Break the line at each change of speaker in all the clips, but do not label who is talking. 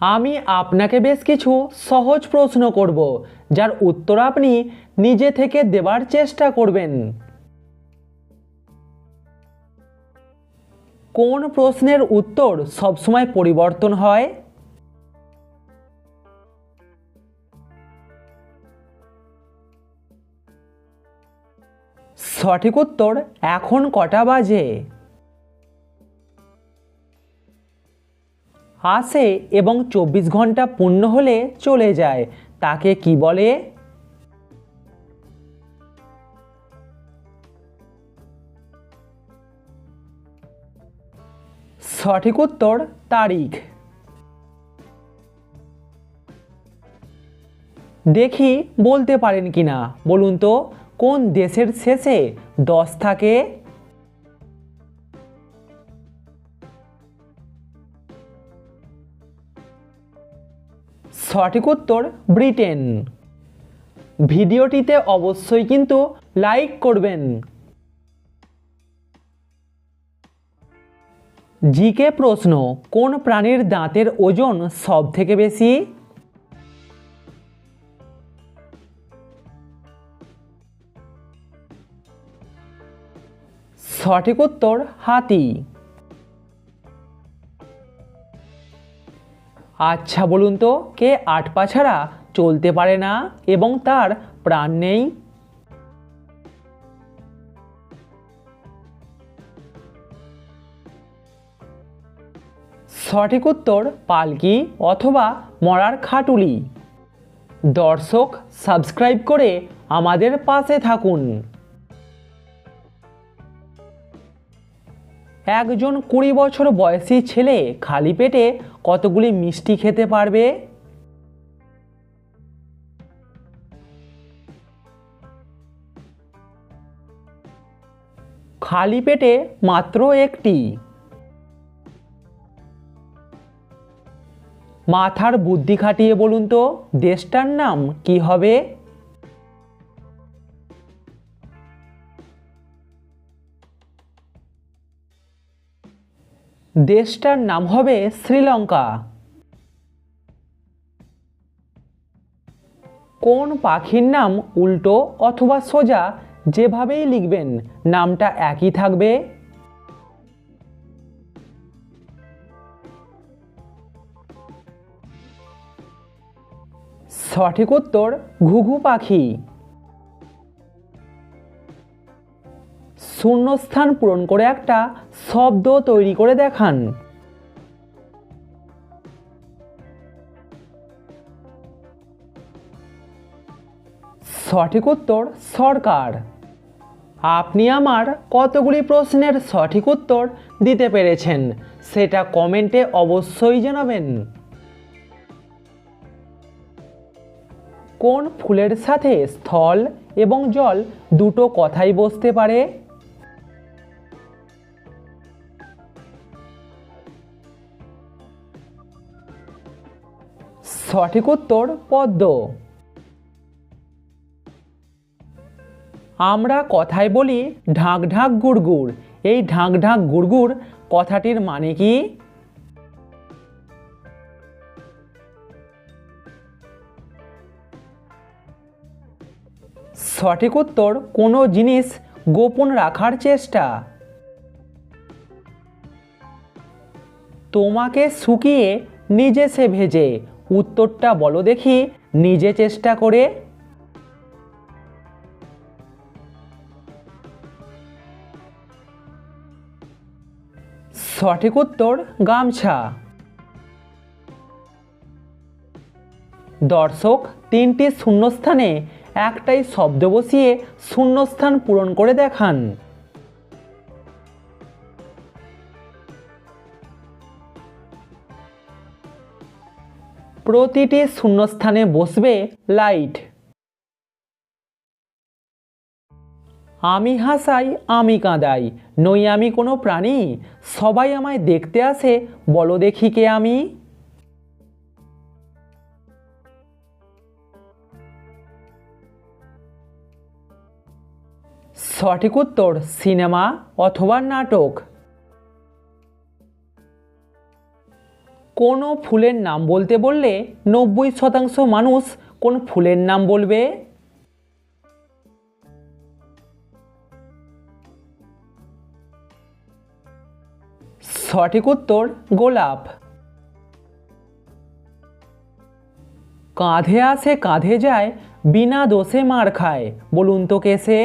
আমি আপনাকে বেশ কিছু সহজ প্রশ্ন করব, যার উত্তর আপনি নিজে থেকে দেবার চেষ্টা করবেন। কোন প্রশ্নের উত্তর সবসময় পরিবর্তন হয়? সঠিক উত্তর এখন কটা বাজে? আসে এবং চব্বিশ ঘণ্টা পূর্ণ হলে চলে যায়। তাকে কি বলে? সঠিক উত্তর, তারিখ। দেখি বলতে পারেন কি না বলুন তো, কোন দেশের শেষে দশ থাকে? সঠিক উত্তর, ব্রিটেন। ভিডিওটিতে অবশ্যই কিন্তু লাইক করবেন। জিকে প্রশ্ন, কোন প্রাণীর দাঁতের ওজন সব থেকে বেশি? সঠিক উত্তর, হাতি। আচ্ছা বলুন তো, কে আট পা ছাড়া চলতে পারে না এবং তার প্রাণ নেই? সঠিক উত্তর, পালকি অথবা মরার খাটুলি। দর্শক, সাবস্ক্রাইব করে আমাদের পাশে থাকুন। একজন কুড়ি বছর বয়সী ছেলে খালি পেটে কতগুলি মিষ্টি খেতে পারবে? খালি পেটে মাত্র একটি। মাথার বুদ্ধি খাটিয়ে বলুন তো, দেশটার নাম কি হবে? দেশটার নাম হবে শ্রীলঙ্কা। কোন পাখির নাম উল্টো অথবা সোজা যেভাবেই লিখবেন, নামটা একই থাকবে? সঠিক উত্তর ঘুঘু পাখি। শূন্যস্থান পূরণ করে একটা শব্দ তৈরি করে দেখান। সঠিক উত্তর, সরকার। আপনি আমার কতগুলি প্রশ্নের সঠিক উত্তর দিতে পেরেছেন, সেটা কমেন্টে অবশ্যই জানাবেন। কোন ফুলের সাথে স্থল এবং জল দুটো কথাই বসতে পারে? সঠিক উত্তর পদ্ম। আমরা কথায় বলি ঢাক ঢাক গুড়গুড় এই ঢাক ঢাক গুড়গুড় কথাটির মানে কি? সঠিক উত্তর, কোনো জিনিস গোপন রাখার চেষ্টা। তোমাকে শুকিয়ে নিজে সে ভেজে উত্তরটা বলো দেখি। নিজে চেষ্টা করে। সঠিক উত্তর, গামছা। দর্শক, তিনটি শূন্যস্থানে একটাই শব্দ বসিয়ে শূন্যস্থান পূরণ করে দেখান। প্রতিটি শূন্যস্থানে বসবে লাইট। আমি হাসাই, আমি কাঁদাই, নই আমি কোনো প্রাণী? সবাই আমায় দেখতে আসে, বলো দেখি কে আমি? সঠিক উত্তর, সিনেমা অথবা নাটক। কোনো ফুলের নাম বলতে বললে নব্বই শতাংশ মানুষ কোন ফুলের নাম বলবে? সঠিক উত্তর গোলাপ। কাঁধে আসে কাঁধে যায়, বিনা দোষে মার খায়। বলুন তো কে সে?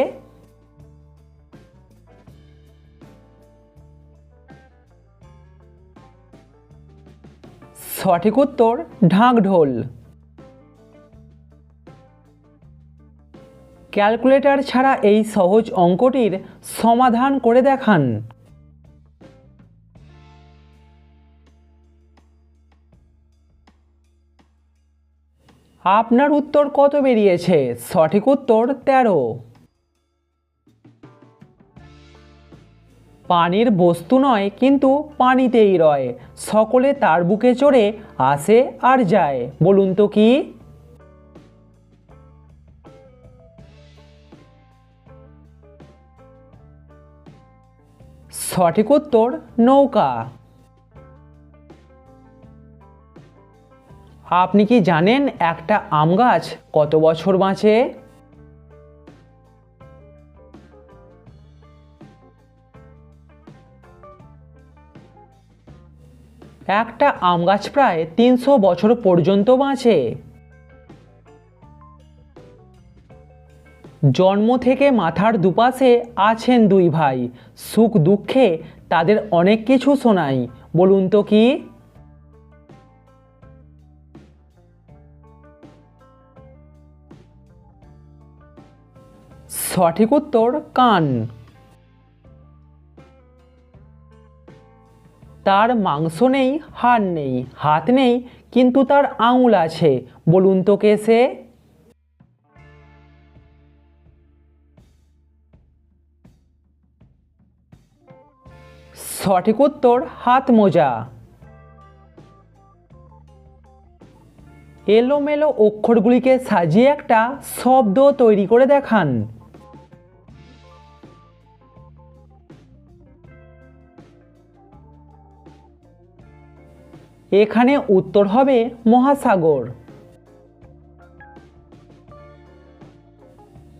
সঠিক উত্তর, ঢাক ঢোল। ক্যালকুলেটর ছাড়া এই সহজ অঙ্কটির সমাধান করে দেখান। আপনার উত্তর কত বেরিয়েছে? সঠিক উত্তর তেরো। পানির বস্তু নয়, কিন্তু পানিতেই রয়। সকলে তার বুকে চড়ে আসে আর যায়। বলুন তো কি? সঠিক উত্তর, নৌকা। আপনি কি জানেন একটা আম গাছ কত বছর বাঁচে? একটা আম গাছ প্রায় তিনশো বছর পর্যন্ত বাঁচে। জন্ম থেকে মাথার দুপাশে আছেন দুই ভাই। সুখ দুঃখে তাদের অনেক কিছু শোনাই। বলুন তো কি? সঠিক উত্তর, কান। তার মাংস নেই, হাড় নেই, হাত নেই, কিন্তু তার আঙুল আছে। বলুন তো কে সে? সঠিক উত্তর, হাত মোজা। এলোমেলো অক্ষরগুলিকে সাজিয়ে একটা শব্দ তৈরি করে দেখান। এখানে উত্তর হবে মহাসাগর।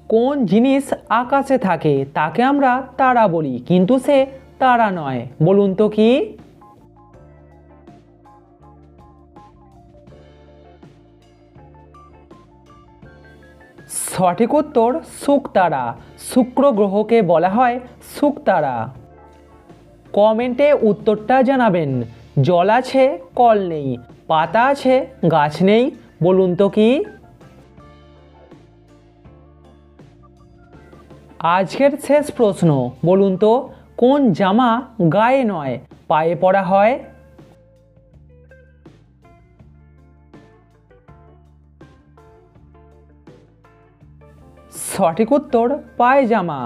কোন জিনিস আকাশে থাকে, তাকে আমরা তারা বলি, কিন্তু সে তারা নয়। বলুন তো কি? সঠিক উত্তর শুকতারা। শুক্র গ্রহকে বলা হয় শুকতারা। কমেন্টে উত্তরটা জানাবেন। জল আছে, কল নেই। পাতা আছে, গাছ নেই, বলুন তো কি? আজকের শেষ প্রশ্ন, বলুন তো, কোন জামা গায়ে নয়, পায়ে পরা হয়? সঠিক উত্তর, পায়জামা।